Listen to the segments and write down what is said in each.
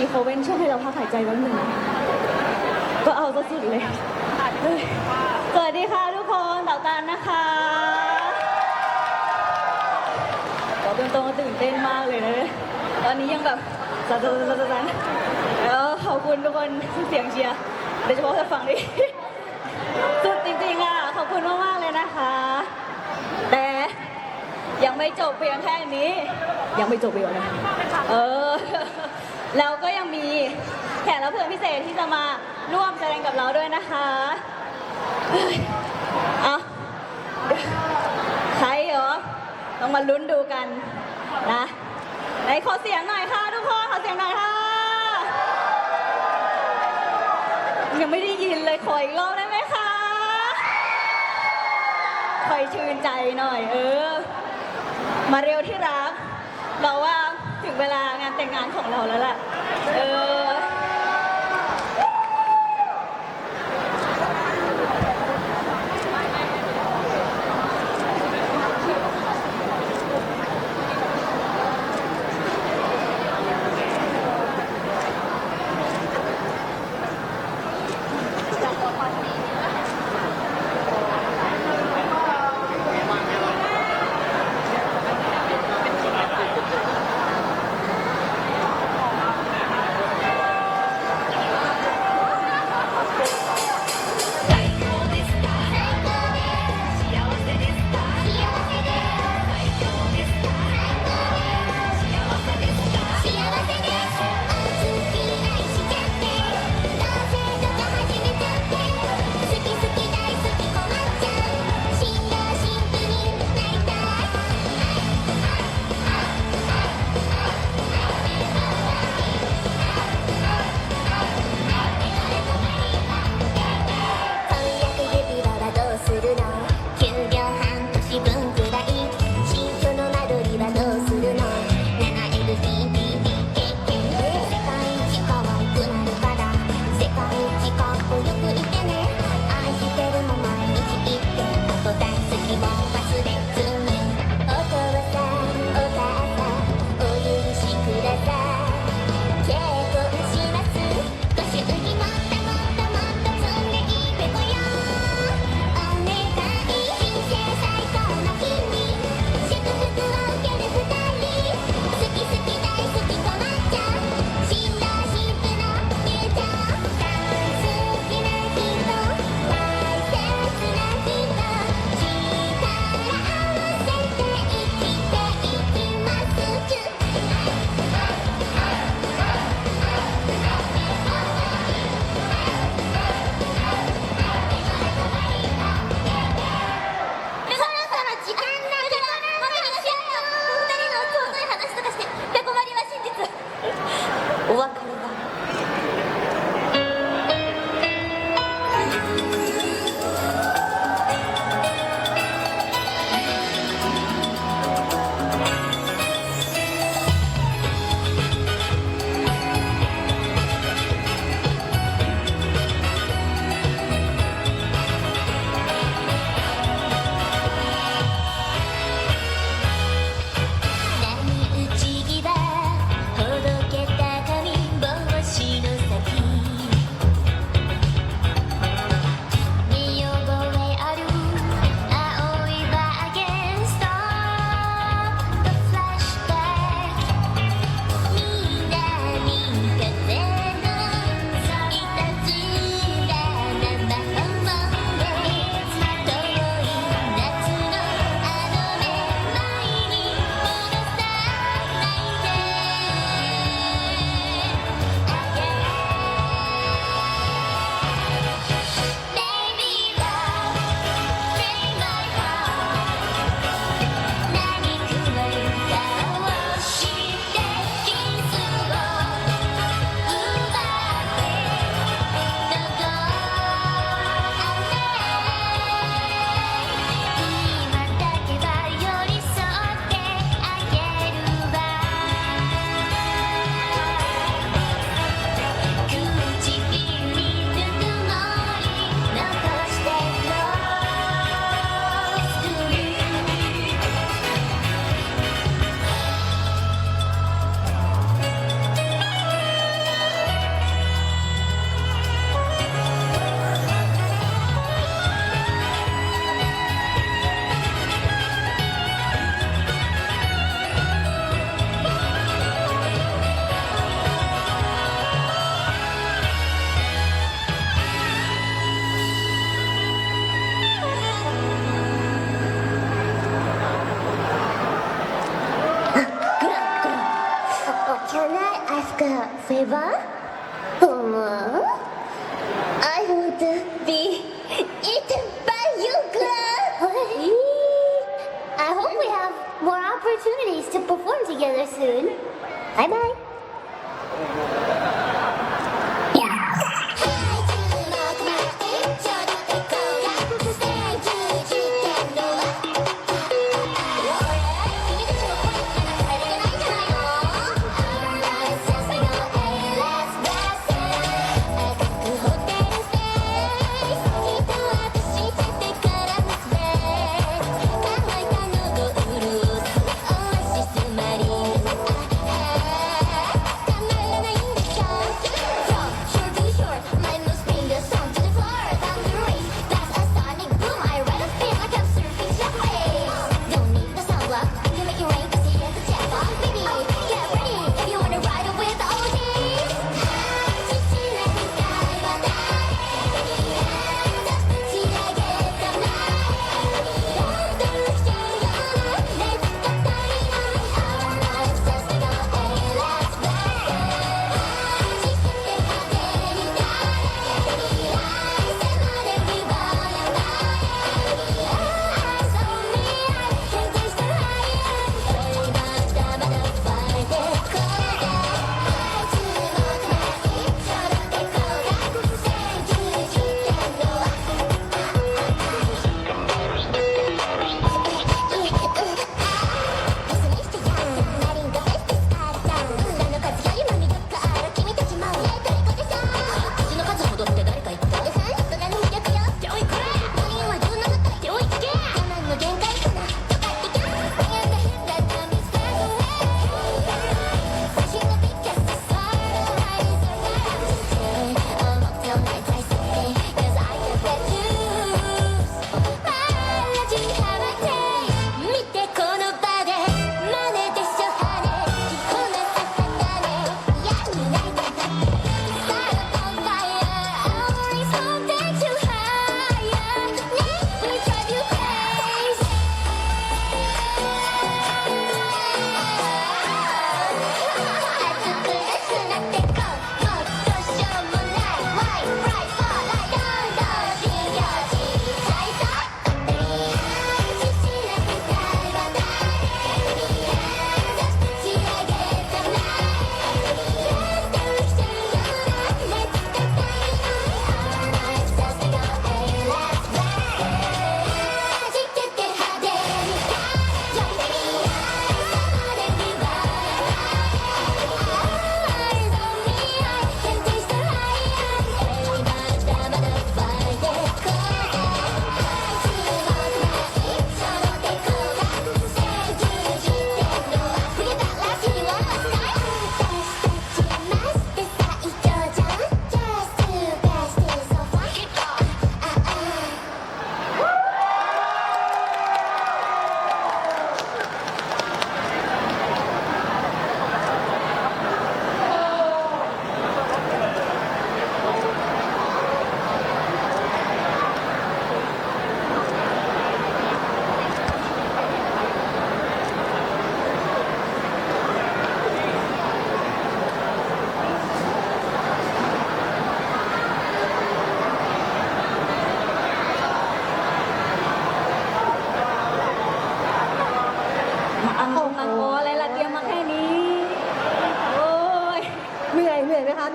เมื่อกี้เขาเว้นช่วงให้เราพักหายใจแป๊บหนึงก็เอาซะสุดเลยเฮ้ยสวัสดีค่ะทุกคนเต่าตันนะคะบอกตรงๆว่าตื่นเต้นมากเลยนะเนี่ยตอนนี้ยังแบบสั่นๆๆๆแล้วขอบคุณทุกคนเสียงเชียร์โดยเฉพาะทางฝั่งนี้สุดจริงๆอะขอบคุณมากๆเลยนะคะ แต่ยังไม่จบเพียงแค่นี้ ยังไม่จบเพียงนะเออ แล้วก็ยังมีแขกรับเชิญพิเศษที่จะมาร่วมแสดงกับเราด้วยนะคะเฮ้ยเอาใครเหรอ ต้องมาลุ้นดูกันนะไหนขอเสียงหน่อยค่ะทุกคนขอเสียงหน่อยค่ะ ยังไม่ได้ยินเลยขออีกรอบได้ไหมคะคอยชื่นใจหน่อย เออ มาเร็วที่รัก เราว่าถึงเวลางาน แต่งงานของเราแล้วแหละเออ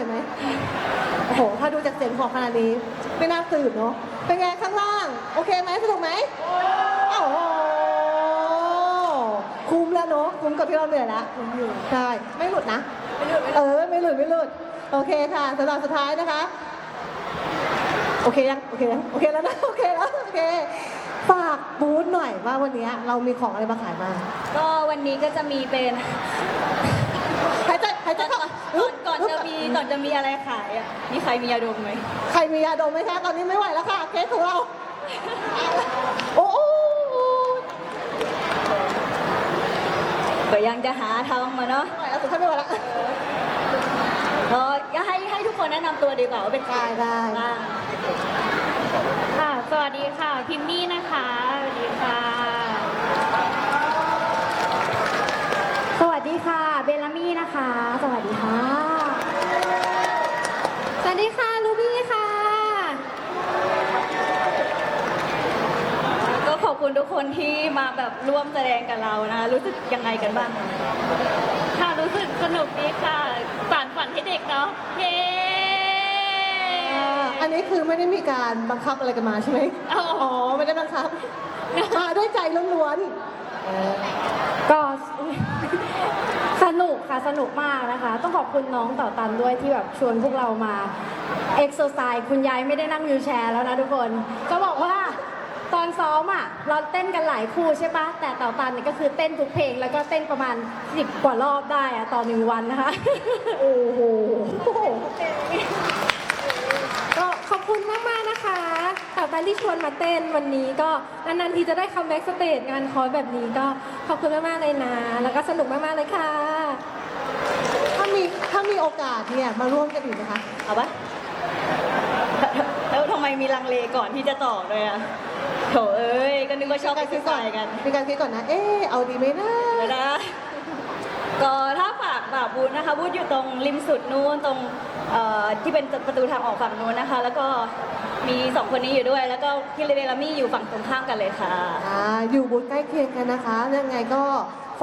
อยไหมโอ้โห ถ้าดูจากเสียงหอบขนาดนี้ไม่น่าตื่นเนาะ เป็นไงข้างล่าง โอเคไหมสนุกไหมโอ้โหคุ้มแล้วเนาะ คุ้มกับที่เราเหนื่อยแล้วคุ้มอยู่ใช่ ไม่หลุดนะ ไม่หลุด เออ ไม่หลุด ไม่หลุด โอเคค่ะสำหรับสุดท้ายนะคะ โอเคยัง โอเคยังโอเคแล้วนะ โอเคแล้ว โอเคฝากบูธหน่อยว่าวันนี้เรามีของอะไรมาขายบ้างก็วันนี้ก็จะมีเป็นหายใจหายใจก่อนเข้าก่ อนก่อนจะมีก่อนจะมีอะไรขายอะมีใครมียาดมไหมใครมียาดมไหมคะตอนนี้ไม่ไหวแล้วค่ะเคสของเรา โอ้โหก็ยังจะหาทางมาเนาะไม่ไหวแล้วสุดท้ายไม่ไหวแล้วก็อยากให้ให้ทุกคนแนะนำตัวดีกว่าว่าเป็นใครได้ได้บ้างค่ะ สวัสดีค่ะ พิมมี่นะคะ สวัสดีค่ะ สวัสดีค่ะ เบลลามี่นะคะ สวัสดีค่ะ สวัสดีค่ะ ลูบี้ค่ะ ก็ขอบ คุณทุกคนที่มาแบบร่วมแสดงกับเรานะรู้สึกยังไงกันบ้างค่ะรู้สึกสนุกดีค่ะสารฝันให้เด็กเนาะเย้อ่าอันนี้คือไม่ได้มีการบังคับอะไรกันมาใช่ไหมอ๋ออ๋อไม่ได้บังคับมาด้วยใจล้วนๆเออก็สนุกค่ะสนุกมากนะคะ ต้องขอบคุณน้องต่อตันด้วยที่แบบชวนพวกเรามาเอ็กซ์ไซส์คุณยายไม่ได้นั่งวิวแชร์แล้วนะทุกคนจะบอกว่า ตอนซ้อมอะเราเต้นกันหลายคู่ใช่ปะแต่ต่อตันเนี่ยก็คือเต้นทุกเพลงแล้วก็เต้นประมาณ10กว่ารอบได้อะต่อหนึ่งวันนะคะ โอ้โหก็ขอบคุณมากมากๆนะคะต่อไปที่ชวนมาเต้นวันนี้ก็นานๆทีจะได้คัมแบ็กสเตจงานคอร์สแบบนี้ก็ขอบคุณมากๆเลยนะ แล้วก็สนุกมากๆเลยค่ะ ถ้ามีถ้ามีโอกาสเนี่ยมาร่วมกันอีกนะคะเอาปะแล้วทำไมมีลังเลก่อนที่จะตอบเลยอะ โถเอ้ยก็นึกว่าชอบไปซื้อสายกันมีการคิดก่อนนะ เอ๊ะเอาดีไหมนะเดี๋ยวนะก็ถ้าฝากแบบบูธนะคะบูธอยู่ตรงริมสุดนู้นตรงเอ่อที่เป็นประตูทางออกฝั่งนู้นนะคะ แล้วก็มีสองคนนี้อยู่ด้วย แล้วก็พี่เลเดลามี่อยู่ฝั่งตรงข้ามกันเลยค่ะ อ่าอยู่บูธใกล้เคียงกันนะคะ ยังไงก็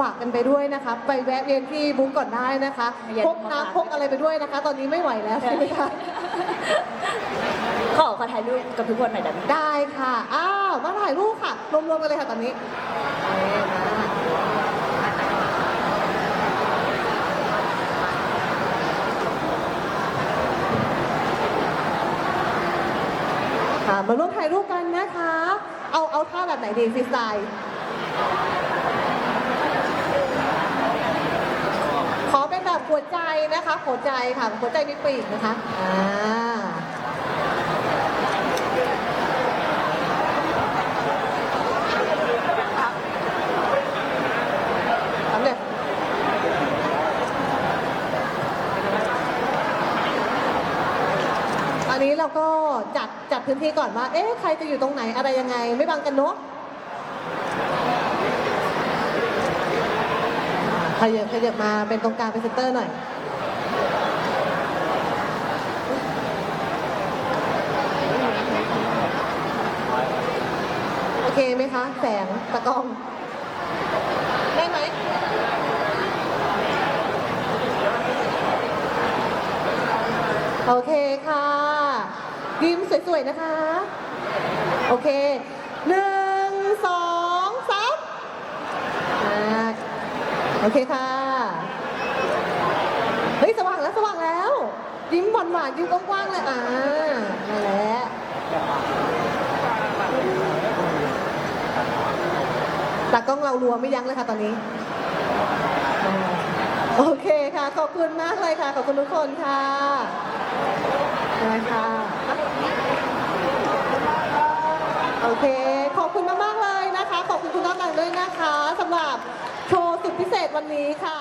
ฝากกันไปด้วยนะคะ ไปแวะเวียนที่บูธก่อนได้นะคะอย่าพกมาฝาก น้ำพกอะไรไปด้วยนะคะ ตอนนี้ไม่ไหวแล้วใช่ไหมคะขอขอถ่ายรูปกับทุกคนหน่อยได้ไหมได้ค่ะอ้าวมาถ่ายรูปค่ะ รวมๆกันเลยค่ะตอนนี้เอ๊ะมาค่ะมาร่วมถ่ายรูปกันนะคะ เอาเอาท่าแบบไหนดีฟรีสไตล์ ขอเป็นแบบหัวใจ นะคะหัวใจค่ะหัวใจมีปีกนะคะอ่าทำเลยอันนี้เราก็จัดจัดพื้นที่ก่อนว่า เอ๊ะ ใครจะอยู่ตรงไหนอะไรยังไง ไม่บังกันเนาะขยับขยับมาเป็นตรงกลางเป็นเซนเตอร์หน่อย โอเคไหมคะ แสงตะกล้อง ได้ไหมโอเคค่ะยิ้มสวยๆนะคะ โอเคหนึ่งสองสามอ่าโอเคค่ะ เฮ้ย สว่างแล้วสว่างแล้ว ยิ้มหวานๆยิ้มกว้างๆเลยอ่านั่นแหละ ตากล้องเรารัวไม่ยั้งเลยค่ะตอนนี้ โอเคค่ะ ขอบคุณมากเลยค่ะ ขอบคุณทุกคนค่ะได้ค่ะโอเค ขอบคุณมากๆเลยนะคะ ขอบคุณคุณน้ำหนังด้วยนะคะสำหรับโชว์สุดพิเศษวันนี้ค่ะ